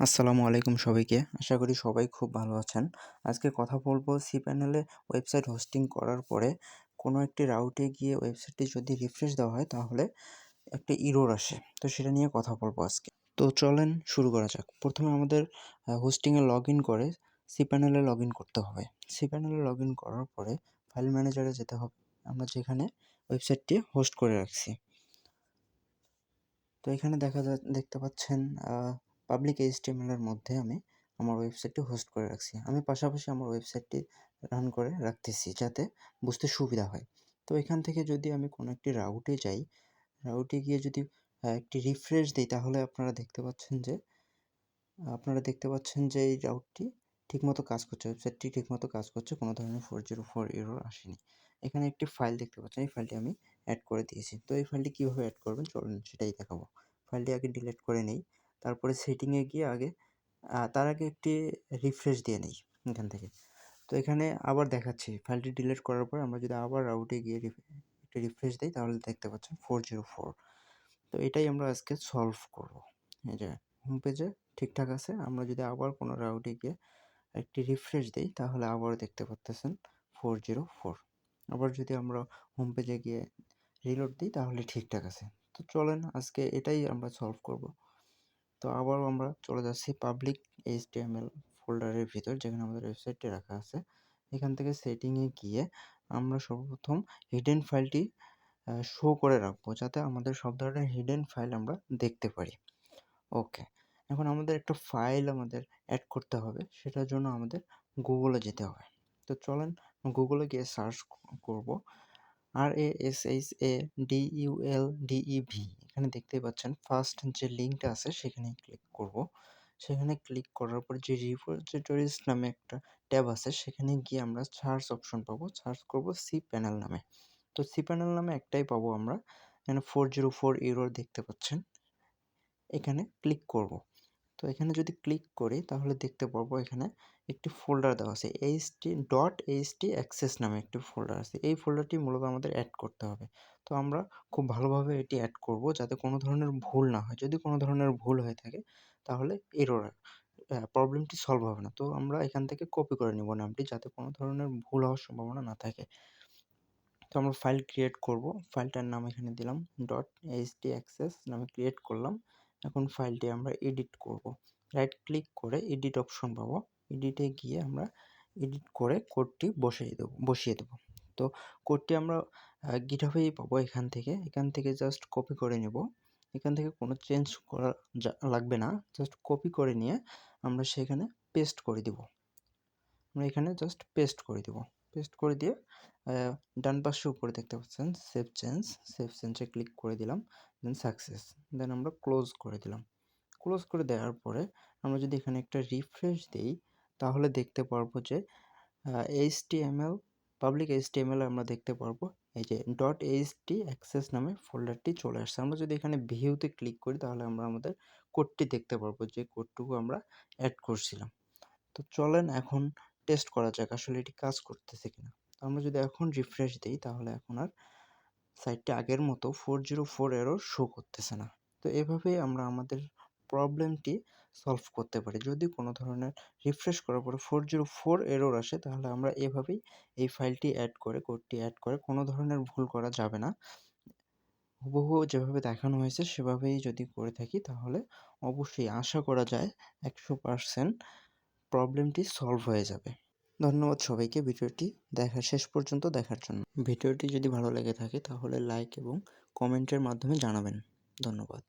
আসসালামু আলাইকুম সবাইকে। আশা করি সবাই খুব ভালো আছেন। আজকে কথা বলব সি প্যানেলে ওয়েবসাইট হোস্টিং করার পরে কোনো একটি রাউটে গিয়ে ওয়েবসাইটটি যদি রিফ্রেশ দেওয়া হয় তাহলে একটা ইরোর আসে। তো সেটা নিয়ে কথা বলব আজকে। তো চলেন শুরু করা যাক। প্রথমে আমাদের হোস্টিংয়ে লগ ইন করে সি প্যানেলে লগ ইন করতে হবে। সি প্যানেলে লগ ইন করার পরে ফাইল ম্যানেজারে যেতে হবে। আমরা যেখানে ওয়েবসাইটটি হোস্ট করে রাখছি। তো এখানে দেখা যা, দেখতে পাচ্ছেন পাবলিক এইচটিএমএল এর মধ্যে আমি আমার ওয়েবসাইটটি হোস্ট করে রাখছি। আমি পাশাপাশি আমার ওয়েবসাইটটি রান করে রাখতেছি যাতে বুঝতে সুবিধা হয়। তো এখান থেকে যদি আমি কোনো একটি রাউটে যাই রাউটে গিয়ে যদি একটি রিফ্রেশ দিই, তাহলে আপনারা দেখতে পাচ্ছেন যে, আপনারা দেখতে পাচ্ছেন যে এই রাউটটি ঠিকমতো কাজ করছে ওয়েবসাইটটি ঠিকমতো কাজ করছে, কোনো ধরনের ফোর জিরো ফোর এরর আসেনি। এখানে একটি ফাইল দেখতে পাচ্ছেন, এই ফাইলটি আমি অ্যাড করে দিয়েছি। তো এই ফাইলটি কীভাবে অ্যাড করবেন? চলুন সেটাই দেখাবো। ফাইলটি আগে ডিলিট করে নেই। তারপরে সেটিংয়ে গিয়ে আগে তার আগে একটি রিফ্রেশ দিয়ে নিই এখান থেকে। তো এখানে আবার দেখাচ্ছি। ফাইলটি ডিলিট করার পর আমরা যদি আবার রাউটে গিয়ে একটি রিফ্রেশ দিই, তাহলে দেখতে পাচ্ছেন ফোর জিরো ফোর তো এটাই আমরা আজকে সলভ করব। এই যে হোম পেজে ঠিকঠাক আছে। আমরা যদি আবার কোনো রাউটে গিয়ে একটি রিফ্রেশ দিই, তাহলে আবার দেখতে পাচ্তেছেন ফোর জিরো ফোর আবার যদি আমরা হোম পেজে গিয়ে রিলোড দিই, তাহলে ঠিকঠাক আছে। তো চলেন আজকে এটাই আমরা সলভ করব। তো আবারও আমরা চলে যাচ্ছি পাবলিক এইচটিএমএল ফোল্ডারের ভিতর, যেখানে আমাদের ওয়েবসাইটটি রাখা আছে। এখান থেকে সেটিংয়ে গিয়ে আমরা সর্বপ্রথম হিডেন ফাইলটি শো করে রাখব, যাতে আমাদের সব ধরনের হিডেন ফাইল আমরা দেখতে পারি। ওকে এখন আমাদের একটা ফাইল আমাদের অ্যাড করতে হবে, সেটার জন্য আমাদের গুগলে যেতে হবে। তো চলেন গুগলে গিয়ে সার্চ করব। আর A S H A D U L D E V এখানে দেখতেই পাচ্ছেন ফার্স্ট যে লিঙ্কটা আছে সেখানে ক্লিক করব। সেখানে ক্লিক করার পর যে রিপোজিটরিজ নামে একটা ট্যাব আছে, সেখানে গিয়ে আমরা সার্চ অপশন পাবো। সার্চ করব সি প্যানেল নামে। তো সি প্যানেল নামে একটাই পাবো আমরা, এখানে ফোর জিরো ফোর ইউরোর দেখতে পাচ্ছেন। এখানে ক্লিক করব। তো এখানে যদি ক্লিক করি, তাহলে দেখতে পারব এখানে একটি ফোল্ডার দেওয়া আছে। এইচটি ডট এইচটি অ্যাক্সেস নামে একটি ফোল্ডার আছে। এই ফোল্ডারটি মূলত আমাদের অ্যাড করতে হবে। তো আমরা খুব ভালোভাবে এটি অ্যাড করব যাতে কোনো ধরনের ভুল না হয়। যদি কোনো ধরনের ভুল হয়ে থাকে, তাহলে এরর প্রবলেমটি সলভ হবে না। তো আমরা এখান থেকে কপি করে নেব নামটি যাতে কোনো ধরনের ভুল হওয়ার সম্ভাবনা না থাকে। তো আমরা ফাইল ক্রিয়েট করব। ফাইলটার নাম এখানে দিলাম। ডট এইচটি অ্যাক্সেস নামে ক্রিয়েট করলাম। এখন ফাইলটি আমরা এডিট করব। রাইট ক্লিক করে এডিট অপশন পাবো। এডিটে গিয়ে আমরা এডিট করে কোডটি বসিয়ে দেবো বসিয়ে দেবো। তো কোডটি আমরা গিটহাবেই পাবো এখান থেকে। এখান থেকে জাস্ট কপি করে নেব। এখান থেকে কোনো চেঞ্জ করা লাগবে না। জাস্ট কপি করে নিয়ে আমরা সেখানে পেস্ট করে দিব। আমরা এখানে জাস্ট পেস্ট করে দিব। পেস্ট করে দিয়ে ডান পাশে উপরে দেখতে পাচ্ছেন সেভ চেঞ্জ সেভ চেঞ্জে ক্লিক করে দিলাম দেন সাকসেস দেন আমরা ক্লোজ করে দিলাম। ক্লোজ করে দেওয়ার পরে আমরা যদি এখানে একটা রিফ্রেশ দিই, তাহলে দেখতে পারব যে এইচটিএমএল পাবলিক এইচটিএমএল আমরা দেখতে পারব, এই যে ডট এইচটি অ্যাক্সেস নামে ফোল্ডারটি চলে আসছে। আমরা যদি এখানে ভিউতে ক্লিক করি, তাহলে আমরা আমাদের কোডটি দেখতে পারব, যে কোডটুকু আমরা অ্যাড করছিলাম। তো চলেন এখন টেস্ট করা যাক আসলে এটি কাজ করতেছে কিনা। আমরা যদি এখন রিফ্রেশ দিই, তাহলে এখন আর সাইটটি আগের মতো ফোর জিরো ফোর এরও শো করতেছে না। তো এভাবেই আমরা আমাদের প্রবলেমটি সলভ করতে পারি। যদি কোনো ধরনের রিফ্রেশ করার পরে ফোর জিরো ফোর এরর আসে, তাহলে আমরা এভাবেই এই ফাইলটি অ্যাড করে কোডটি অ্যাড করে, কোনো ধরনের ভুল করা যাবে না। হুবহু যেভাবে দেখানো হয়েছে, সেভাবেই যদি করে থাকি, তাহলে অবশ্যই আশা করা যায় একশো পারসেন্ট প্রবলেমটি সলভ হয়ে যাবে। ধন্যবাদ সবাইকে ভিডিওটি দেখা শেষ পর্যন্ত দেখার জন্য। ভিডিওটি যদি ভালো লেগে থাকে তাহলে লাইক এবং কমেন্টের মাধ্যমে জানাবেন। ধন্যবাদ।